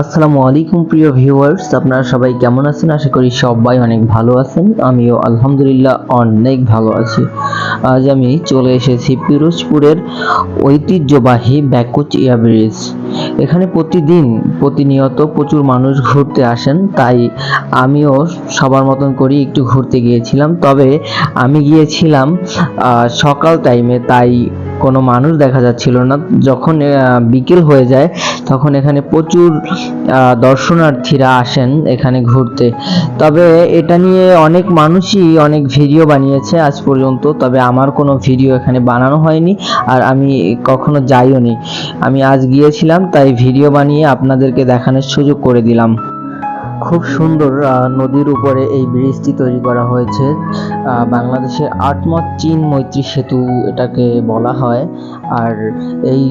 আসসালামু আলাইকুম, প্রিয় ভিউয়ার্স আপনারা সবাই কেমন আছেন? আশা করি সবাই অনেক ভালো আছেন। আমিও আলহামদুলিল্লাহ অনেক ভালো আছি। আজ আমি চলে এসেছি পিরোজপুরের ঐতিহ্যবাহী ব্যাকুচিয়া ব্রিজ এখানে প্রতিদিন প্রতিনিয়ত প্রচুর মানুষ ঘুরতে আসেন, তাই আমিও সবার মতন করি একটু ঘুরতে গিয়েছিলাম। তবে আমি গিয়েছিলাম সকাল টাইমে তাই কোনো মানুষ দেখা যাচ্ছিল না। যখন বিকেল হয়ে যায়, তখন এখানে প্রচুর দর্শনার্থীরা আসেন এখানে ঘুরতে। তবে এটা নিয়ে অনেক মানুষই অনেক ভিডিও বানিয়েছে আজ পর্যন্ত, তবে আমার কোনো ভিডিও এখানে বানানো হয়নি আর আমি কখনো যাইও নি আমি আজ গিয়েছিলাম, তাই ভিডিও বানিয়ে আপনাদেরকে দেখানোর সুযোগ করে দিলাম। খুব সুন্দর নদীর উপরে এই ব্রিজটি তৈরি করা হয়েছে। আহ, বাংলাদেশের আটমত চীন মৈত্রী সেতু এটাকে বলা হয়। আর এই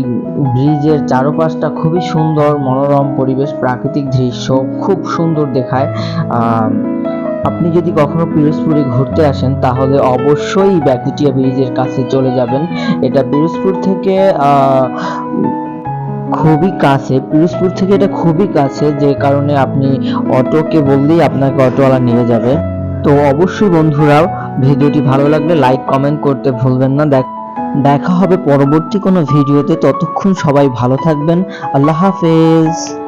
ব্রিজের চারপাশটা খুবই সুন্দর মনোরম পরিবেশ প্রাকৃতিক দৃশ্য খুব সুন্দর দেখায়। আপনি যদি কখনো পিরোজপুরে ঘুরতে আসেন তাহলে অবশ্যই ব্যাকুটিয়া ব্রিজের কাছে চলে যাবেন। এটা পিরোজপুর থেকে খুবই কাছে, পিরোজপুর থেকে এটা খুবই কাছে, যে কারণে আপনি অটোকে বললেই আপনাকে অটোওয়ালা নিয়ে যাবে। তো অবশ্যই বন্ধুরা, ভিডিওটি ভালো লাগলে লাইক, কমেন্ট করতে ভুলবেন না। দেখ দেখা হবে পরবর্তী কোনো ভিডিওতে। ততক্ষণ সবাই ভালো থাকবেন। আল্লাহ হাফেজ।